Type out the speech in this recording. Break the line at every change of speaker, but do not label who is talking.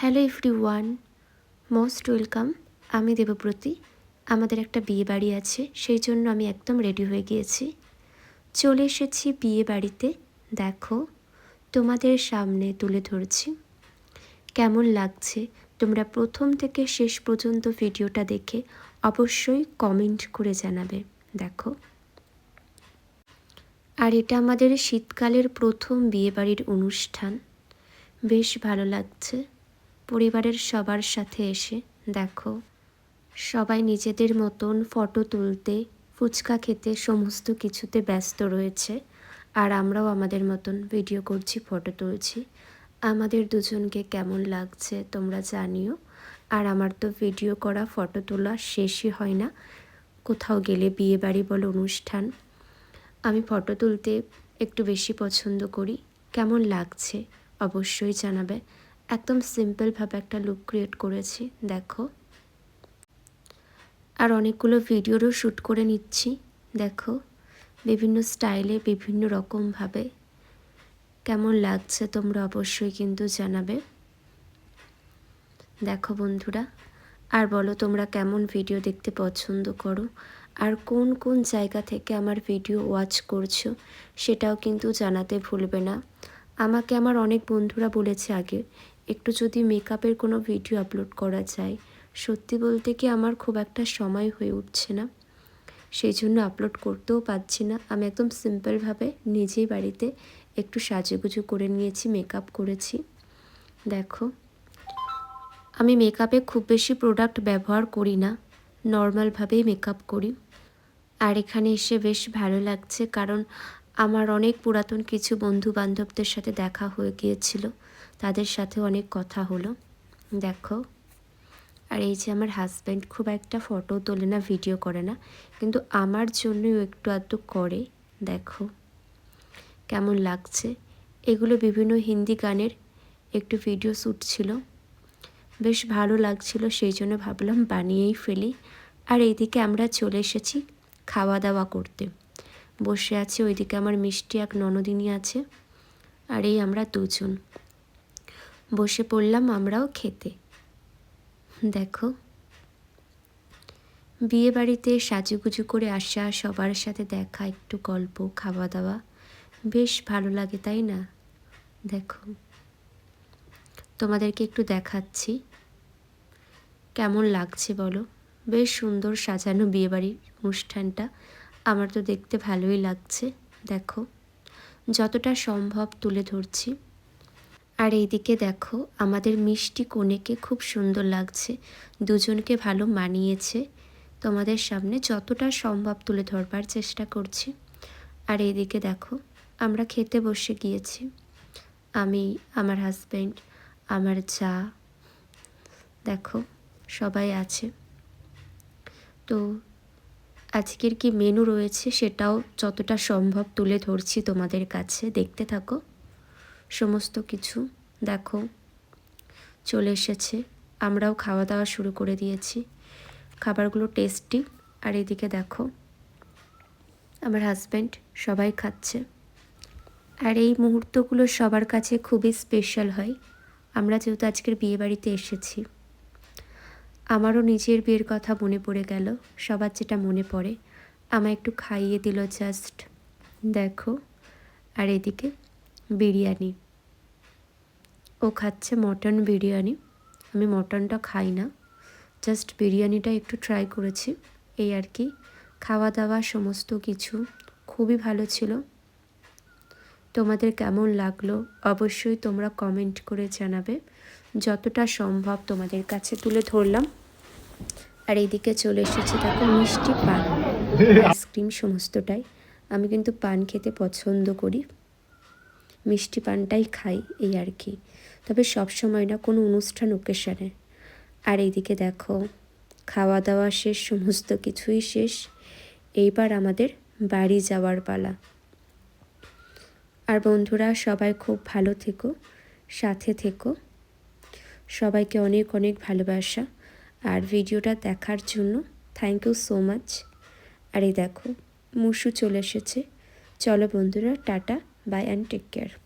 Hello everyone most welcome আমি দেবব্রতী। আমাদের একটা বিয়ে বাড়ি আছে, সেই জন্য আমি একদম রেডি হয়ে গিয়েছি। চলে এসেছি বিয়ে বাড়িতে। দেখো, তোমাদের সামনে তুলে ধরছি। কেমন লাগছে? তোমরা প্রথম থেকে শেষ পর্যন্ত ভিডিওটা দেখে অবশ্যই কমেন্ট করে জানাবে। দেখো। আর এটা আমাদের শীতকালের প্রথম বিয়েবাড়ির অনুষ্ঠান। বেশ ভালো লাগছে। পরিবারের সবার সাথে এসে দেখো। সবাই নিজেদের মতন ফটো তুলতে, ফুচকা খেতে সমস্ত কিছুতে ব্যস্ত রয়েছে। আর আমরাও আমাদের মতন ভিডিও করছি, ফটো তুলছি। আমাদের দুজনকে কেমন লাগছে তোমরা জানিও। আর আমার তো ভিডিও করা, ফটো তোলা শেষই হয় না। কোথাও গেলে বিয়ে বাড়ি বলো, অনুষ্ঠান। আমি ফটো তুলতে একটু বেশি পছন্দ করি। কেমন লাগছে অবশ্যই জানাবে। একদম সিম্পলভাবে একটা লুক ক্রিয়েট করেছি, দেখো। আর অনেকগুলো ভিডিওরও শ্যুট করে নিচ্ছি, দেখো। বিভিন্ন স্টাইলে বিভিন্ন রকমভাবে। কেমন লাগছে তোমরা অবশ্যই কিন্তু জানাবে। দেখো বন্ধুরা, আর বলো তোমরা কেমন ভিডিও দেখতে পছন্দ করো? আর কোন কোন জায়গা থেকে আমার ভিডিও ওয়াচ করছ, সেটাও কিন্তু জানাতে ভুলবে না। আমাকে আমার অনেক বন্ধুরা বলেছে আগে একটু যদি মেকআপের কোনো ভিডিও আপলোড করা যায়, সত্যি বলতে কি আমার খুব একটা সময় হয়ে উঠছে না। সেই জন্য আপলোড করতেও পারছি না। আমি একদম সিম্পলভাবে নিজেই বাড়িতে একটু সাজুগুজু করে নিয়েছি মেকআপ করেছি। দেখো, আমি মেকআপে খুব বেশি প্রোডাক্ট ব্যবহার করি না। নর্মালভাবেই মেকআপ করি। আর এখানে এসে বেশ ভালো লাগছে কারণ আমার অনেক পুরাতন কিছু বন্ধু বান্ধবদের সাথে দেখা হয়ে গিয়েছিল। তাদের সাথে অনেক কথা হলো। দেখো। আর এই যে আমার হাজব্যান্ড খুব একটা ফটো তোলে না ভিডিও করে না। কিন্তু আমার জন্যও একটু আধটু করে। দেখো। কেমন লাগছে? এগুলো বিভিন্ন হিন্দি গানের একটু ভিডিও শ্যুট ছিল। বেশ ভালো লাগছিল, সেই জন্য ভাবলাম বানিয়েই ফেলি। আর এইদিকে আমরা চলে এসেছি খাওয়া দাওয়া করতে। বসে আছে, ওইদিকে আমার মিষ্টি এক ননদিনী আছে, আর এই আমরা দুজন। বসে পড়লাম আমরাও খেতে। দেখো বিয়ে বাড়িতে সাজুগুজু করে আসা, সবার সাথে দেখা, একটু গল্প খাওয়া দাওয়া বেশ ভালো লাগে, তাই না? দেখো, তোমাদেরকে একটু দেখাচ্ছি। কেমন লাগছে বলো? বেশ সুন্দর সাজানো বিয়েবাড়ির অনুষ্ঠানটা। আমার তো দেখতে ভালোই লাগছে, দেখো। যতটা সম্ভব তুলে ধরছি। আর এইদিকে দেখো, আমাদের মিষ্টি কনেকে খুব সুন্দর লাগছে। দুজনকে ভালো মানিয়েছে। তোমাদের সামনে যতটা সম্ভব তুলে ধরবার চেষ্টা করছি। আর এইদিকে দেখো, আমরা খেতে বসে গিয়েছি। আমি, আমার হাজব্যান্ড আমার যা দেখো, সবাই আছে। তো আজকের কি মেনু রয়েছে সেটাও যতটা সম্ভব তুলে ধরছি তোমাদের কাছে, দেখতে থাকো। সমস্ত কিছু দেখো, চলে এসেছে। আমরাও খাওয়া দাওয়া শুরু করে দিয়েছি। খাবারগুলো টেস্টি আর এদিকে দেখো, আমার হাজব্যান্ড সবাই খাচ্ছে। আর এই মুহূর্তগুলো সবার কাছে খুবই স্পেশাল হয়। আমরা যেহেতু আজকের বিয়েবাড়িতে এসেছি। আমারও নিজের বিয়ের কথা মনে পড়ে গেল। সবার যেটা মনে পড়ে। আমায় একটু খাইয়ে দিল জাস্ট দেখো। আর এদিকে বিরিয়ানি। ও খাচ্ছে মটন বিরিয়ানি। আমি মটনটা খাই না। জাস্ট বিরিয়ানিটা একটু ট্রাই করেছি। এই আর কি। খাওয়া দাওয়া সমস্ত কিছু খুবই ভালো ছিল। তোমাদের কেমন লাগল অবশ্যই তোমরা কমেন্ট করে জানাবে। যতটা সম্ভব তোমাদের কাছে তুলে ধরলাম। আর এইদিকে চলে এসেছে দেখো মিষ্টি পান। আইসক্রিম সমস্তটাই। আমি কিন্তু পান খেতে পছন্দ করি। মিষ্টি পানটাই খাই এই আর কি। তবে সব সময় না কোনো অনুষ্ঠান ওকেশনে আর এইদিকে দেখো খাওয়া দাওয়া শেষ, সমস্ত কিছুই শেষ। এইবার আমাদের বাড়ি যাওয়ার পালা। আর বন্ধুরা, সবাই খুব ভালো থেকো, সাথে থেকো। সবাইকে অনেক অনেক ভালোবাসা। আর ভিডিওটা দেখার জন্য থ্যাংক ইউ সো মাচ আর এই দেখো, মুসু চলে এসেছে। চলো বন্ধুরা, tata bye and take care